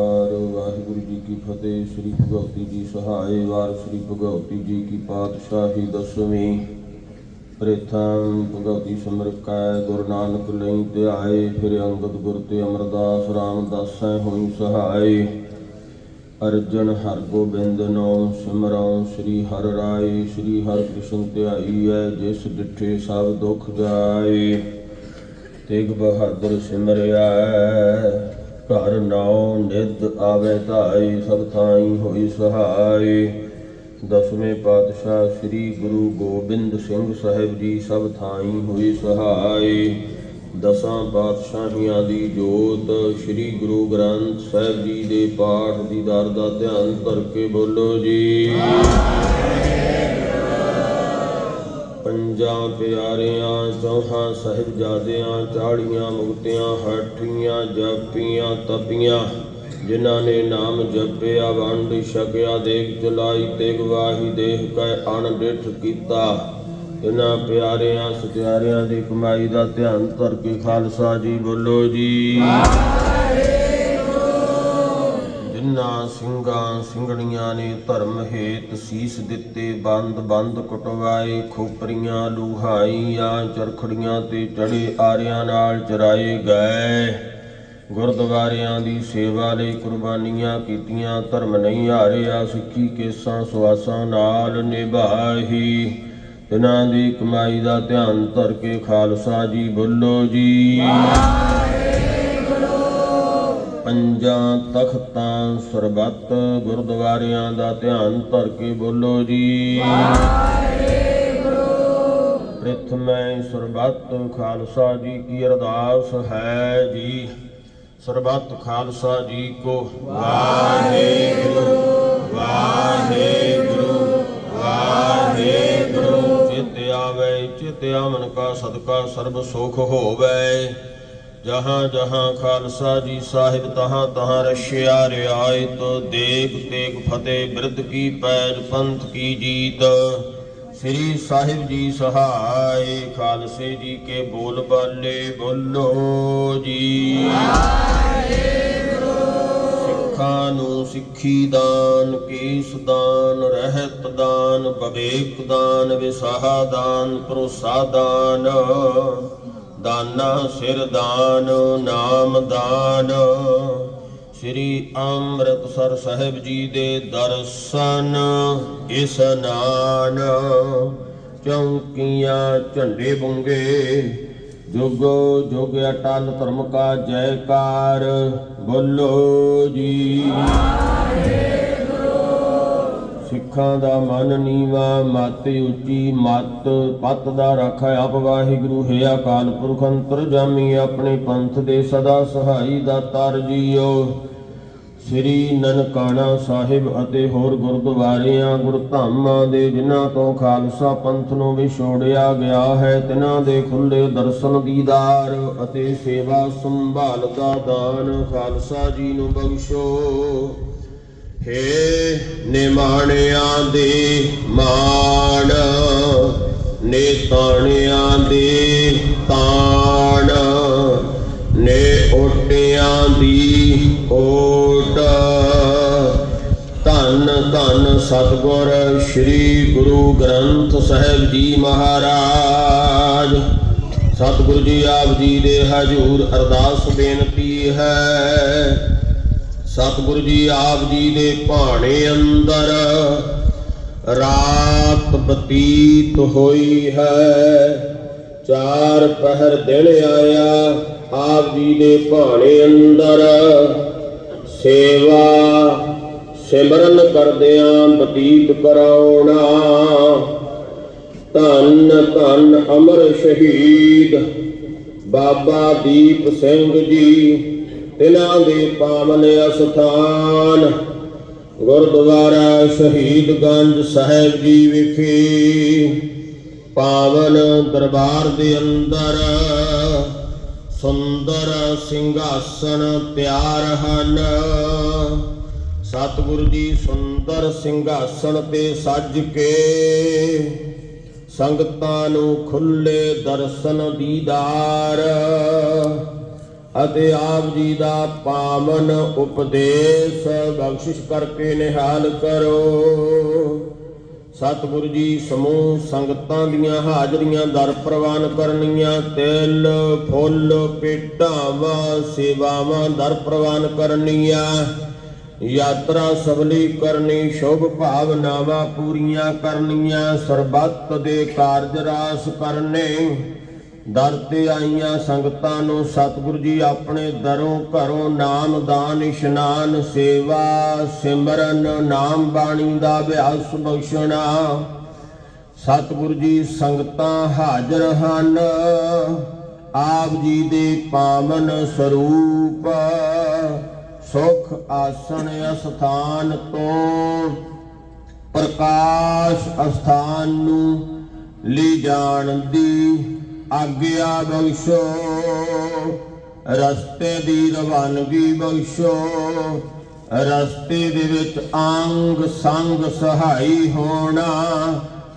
ਵਾਰ ਵਾਹਿਗੁਰੂ ਜੀ ਕੀ ਫਤਿਹ। ਸ਼੍ਰੀ ਭਗਵਤੀ ਜੀ ਸਹਾਇ ਵਾਰ, ਸ੍ਰੀ ਭਗਵਤੀ ਜੀ ਕੀ ਪਾਤਸ਼ਾਹੀ ਦਸਵੀਂ। ਪ੍ਰਥਮ ਭਗਵਤੀ ਸਿਮਰਕੈ ਗੁਰੂ ਨਾਨਕ ਲਈ ਧਿਆਏ, ਫਿਰ ਅੰਗਦ ਗੁਰ ਤੇ ਅਮਰਦਾਸ ਰਾਮਦਾਸੈ ਹੋਈ ਸਹਾਇ ਅਰਜਨ ਹਰਗੋਬਿੰਦ ਨੋ ਸਿਮਰਉ, ਸ੍ਰੀ ਹਰਿ ਰਾਏ, ਸ੍ਰੀ ਹਰਿ ਕ੍ਰਿਸ਼ਨ ਹੈ ਜਿਸ ਡਿਠੇ ਸਭ ਦੁਖ ਜਾਏ, ਤੇਗ ਬਹਾਦਰ ਸਿਮਰਿਆ। ਘਰ ਨਾਉ ਨਿਧ ਆਵੇ ਧਾਈ, ਸਭ ਥਾਈ ਹੋਈ ਸਹਾਈ। ਦਸਵੇਂ ਪਾਤਸ਼ਾਹ ਸ੍ਰੀ ਗੁਰੂ ਗੋਬਿੰਦ ਸਿੰਘ ਸਾਹਿਬ ਜੀ ਸਭ ਥਾਈ ਹੋਈ ਸਹਾਈ। ਦਸਾਂ ਪਾਤਸ਼ਾਹੀਆਂ ਦੀ ਜੋਤ ਸ੍ਰੀ ਗੁਰੂ ਗ੍ਰੰਥ ਸਾਹਿਬ ਜੀ ਦੇ ਪਾਠ ਦੀ ਦਰ ਦਾ ਧਿਆਨ ਕਰਕੇ ਬੋਲੋ ਜੀ। ਪੰਜਾਂ ਪਿਆਰਿਆਂ ਚੌਹਾਂ ਸਾਹਿਬਜ਼ਾਦਿਆਂ, ਚਾੜੀਆਂ ਮੁਕਤਿਆਂ, ਹੱਠੀਆਂ, ਜਪੀਆਂ, ਤਪੀਆਂ, ਜਿਨ੍ਹਾਂ ਨੇ ਨਾਮ ਜਪਿਆ, ਵੰਡ ਛਕਿਆ ਦੇਖ ਚਲਾਈ ਤੇ ਗਵਾਹੀ ਦੇਖ ਕੈ, ਅਣਡਿਠ ਕੀਤਾ। ਇਹਨਾਂ ਪਿਆਰਿਆਂ, ਸਤਿਆਰਿਆਂ ਦੀ ਕਮਾਈ ਦਾ ਧਿਆਨ ਧਰ ਕੇ ਖਾਲਸਾ ਜੀ ਬੋਲੋ ਜੀ। ਜਿਨ੍ਹਾਂ ਸਿੰਘਾਂ ਸਿੰਘਣੀਆਂ ਨੇ ਧਰਮ ਹੇਤ ਸੀਸ ਦਿੱਤੇ, ਬੰਦ ਬੰਦ ਕਟਵਾਏ, ਖੋਪਰੀਆਂ ਲੁਹਾਈਆਂ, ਚਰਖੜੀਆਂ ਤੇ ਚੜੇ ਆਰਿਆਂ ਨਾਲ ਚਰਾਏ ਗਏ। ਗੁਰਦੁਆਰਿਆਂ ਦੀ ਸੇਵਾ ਲਈ ਕੁਰਬਾਨੀਆਂ ਕੀਤੀਆਂ, ਧਰਮ ਨਹੀਂ ਹਾਰਿਆ, ਸਿੱਖੀ ਕੇਸਾਂ ਸੁਆਸਾਂ ਨਾਲ ਨਿਭਾਹੀ। ਇਹਨਾਂ ਦੀ ਕਮਾਈ ਦਾ ਧਿਆਨ ਧਰ ਕੇ ਖਾਲਸਾ ਜੀ ਬੋਲੋ ਜੀ। ਪੰਜਾਂ ਤਖਤਾਂ ਸਰਬੱਤ ਗੁਰਦੁਆਰਿਆਂ ਦਾ ਧਿਆਨ ਧਰ ਕੇ ਬੋਲੋ ਜੀ। ਪ੍ਰਥਮੈ ਸਰਬੱਤ ਖਾਲਸਾ ਜੀ ਕੀ ਅਰਦਾਸ ਹੈ ਜੀ। ਸਰਬੱਤ ਖਾਲਸਾ ਜੀ ਕੋ ਵਾਹਿਗੁਰੂ ਵਾਹਿਗੁਰੂ ਵਾਹਿਗੁਰੂ। ਚਿਤ ਆਵੇ, ਚਿਤ ਆਮਨ ਕਾ ਸਦਕਾ ਸਰਬ ਸੁਖ ਹੋਵੇ। ਜਹਾਂ ਜਹਾਂ ਖਾਲਸਾ ਜੀ ਸਾਹਿਬ ਤਹਾਂ ਤਹਾਂ ਰਸ਼ਿਆ ਰਿਆਇਤ ਦੇਗ ਤੇਗ ਫਤਿਹ ਬਿਰਧ ਕੀ ਪੈਜ ਪੰਥ ਕੀ ਜੀਤ। ਸ੍ਰੀ ਸਾਹਿਬ ਜੀ ਸਹਾਇ ਖਾਲਸੇ ਜੀ ਕੇ ਬੋਲ ਬਾਲੇ ਬੋਲੋ ਜੀ। ਸਿੱਖਾਂ ਨੂੰ ਸਿੱਖੀ ਦਾਨ, ਕੇਸ ਦਾਨ, ਰਹਿਤ ਦਾਨ, ਬਵੇਕ ਦਾਨ, ਵਿਸਾਹਾ ਦਾਨ, ਭਰੋਸਾ ਦਾਨ। ਦਾਨਾ ਸਿਰ ਦਾਨ, ਨਾਮ ਦਾਨ। ਸ੍ਰੀ ਅੰਮ੍ਰਿਤਸਰ ਸਾਹਿਬ ਜੀ ਦੇ ਦਰਸ਼ਨ ਇਸਨਾਨ ਚੌਂਕੀਆਂ ਝੰਡੇ ਬੁੰਗੇ, ਜੁਗੋ ਜੁਗ ਅਟਲ ਧਰਮ ਕਾ ਜੈਕਾਰ। ਬੋਲੋ ਜੀ। ਸਿੱਖਾਂ ਦਾ ਮਨ ਨੀਵਾ, ਮਤ ਉੱਚੀ, ਮਤ ਪਤ ਦਾ ਰਾਖਾ ਆਪ ਵਾਹਿਗੁਰੂ, ਹੈ ਅਕਾਲ ਪੁਰਖ ਅੰਤਰ ਆਪਣੇ ਪੰਥ ਦੇ ਸਦਾ ਸਹਾਈ ਦਾ ਤਰ ਜੀਓ ਸ੍ਰੀ ਨਨਕਾਣਾ ਸਾਹਿਬ ਅਤੇ ਹੋਰ ਗੁਰਦੁਆਰਿਆਂ, ਗੁਰਧਾਮਾਂ ਦੇ ਜਿਨ੍ਹਾਂ ਤੋਂ ਖਾਲਸਾ ਪੰਥ ਨੂੰ ਵਿਛੋੜਿਆ ਗਿਆ ਹੈ ਤਿਨਾਂ ਦੇ ਖੁੱਲੇ ਦਰਸ਼ਨ ਦੀਦਾਰ ਅਤੇ ਸੇਵਾ ਸੰਭਾਲ ਦਾ ਦਾਨ ਖਾਲਸਾ ਜੀ ਨੂੰ ਬਖਸ਼ੋ। ਹੇ ਨਿਮਾਣਿਆਂ ਦੇ ਮਾਣ ਨੇ ਦੇ ਤਾਣ, ਨੇ ਓਟਿਆਂ ਦੀ ਓਟ। ਧੰਨ ਧੰਨ ਸਤਿਗੁਰ ਸ੍ਰੀ ਗੁਰੂ ਗ੍ਰੰਥ ਸਾਹਿਬ ਜੀ ਮਹਾਰਾਜ। ਸਤਿਗੁਰੂ ਜੀ ਆਪ ਜੀ ਦੇ ਹਜੂਰ ਅਰਦਾਸ ਬੇਨਤੀ ਹੈ ਸਤਿਗੁਰੂ ਜੀ ਆਪ ਜੀ ਦੇ ਭਾਣੇ ਅੰਦਰ ਰਾਤ ਬਤੀਤ ਹੋਈ ਹੈ। ਚਾਰ ਪਹਿਰ ਦਿਨ ਆਇਆ ਆਪ ਜੀ ਦੇ ਭਾਣੇ ਅੰਦਰ। ਸੇਵਾ ਸਿਮਰਨ ਕਰਦਿਆਂ ਬਤੀਤ ਕਰਾਉਣਾ। ਧੰਨ ਧੰਨ ਅਮਰ ਸ਼ਹੀਦ ਬਾਬਾ ਦੀਪ ਸਿੰਘ ਜੀ। ਤਿਨਾਂ ਦੇ ਪਾਵਨ ਅਸਥਾਨ। ਗੁਰਦੁਆਰਾ ਸ਼ਹੀਦਗੰਜ ਸਾਹਿਬ ਜੀ ਵਿਖੇ ਪਾਵਨ ਦਰਬਾਰ ਦੇ ਅੰਦਰ ਸੁੰਦਰ ਸਿੰਘਾਸਨ ਤਿਆਰ ਹਨ। ਸਤਿਗੁਰੂ ਜੀ ਸੁੰਦਰ ਸਿੰਘਾਸਨ ਤੇ ਸੱਜ ਕੇ ਸੰਗਤਾਂ ਨੂੰ ਖੁੱਲੇ ਦਰਸ਼ਨ ਦੀਦਾਰ। ਅਤੇ ਆਪ ਜੀ ਦਾ ਪਾਵਨ ਉਪਦੇਸ਼ ਬਖਸ਼ਿਸ਼ ਕਰਕੇ ਨਿਹਾਲ ਕਰੋ। ਸਤਿਗੁਰੂ ਜੀ ਸਮੂਹ ਸੰਗਤਾਂ ਦੀਆਂ ਹਾਜ਼ਰੀਆਂ ਦਰ ਪ੍ਰਵਾਨ ਕਰਨੀਆਂ, ਤਿਲ, ਫੁੱਲ, ਪੇਟਾਵਾਂ, ਸੇਵਾਵਾਂ ਦਰ ਪ੍ਰਵਾਨ ਕਰਨੀਆਂ, ਯਾਤਰਾ ਸਫਲੀ ਕਰਨੀ, ਸ਼ੁਭ ਭਾਵਨਾਵਾਂ ਪੂਰੀਆਂ ਕਰਨੀਆਂ, ਸਰਬੱਤ ਦੇ ਕਾਰਜ ਰਾਸ ਕਰਨੇ। ਦਰ ਤੇ ਆਈਆਂ ਸੰਗਤਾਂ ਨੂੰ ਸਤਿਗੁਰੂ ਜੀ ਆਪਣੇ ਦਰੋਂ ਘਰੋਂ ਨਾਮ ਦਾਨ, ਇਸ਼ਨਾਨ, ਸੇਵਾ, ਸਿਮਰਨ, ਨਾਮ ਬਾਣੀ ਦਾ ਅਭਿਆਸ ਬਖਸ਼ਣਾ। ਸਤਿਗੁਰੂ ਜੀ ਸੰਗਤਾਂ ਹਾਜ਼ਰ ਹਨ। ਆਪ ਜੀ ਦੇ ਪਾਵਨ ਸਰੂਪ ਸੁਖ ਆਸਣ ਅਸਥਾਨ ਤੋਂ ਪ੍ਰਕਾਸ਼ ਅਸਥਾਨ ਨੂੰ ਲੈ ਜਾਣ ਦੀ ਆਗਿਆ ਬਖਸ਼ੋ, ਰਸਤੇ ਦੀ ਰਵਾਨਗੀ ਬਖਸ਼ੋ, ਰਸਤੇ ਦੇ ਵਿੱਚ ਅੰਗ ਸੰਗ ਸਹਾਈ ਹੋਣਾ।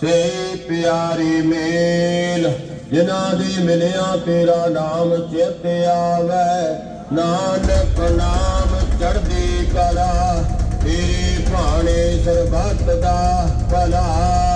ਸੇ ਪਿਆਰੇ ਮੇਲ, ਜਿਨ੍ਹਾਂ ਦੇ ਮਿਲਿਆ ਤੇਰਾ ਨਾਮ ਚਿਤ ਆਵੇ। ਨਾਨਕ ਨਾਮ ਚੜ੍ਹਦੀ ਕਲਾ, ਤੇਰੇ ਭਾਣੇ ਸਰਬੱਤ ਦਾ ਭਲਾ।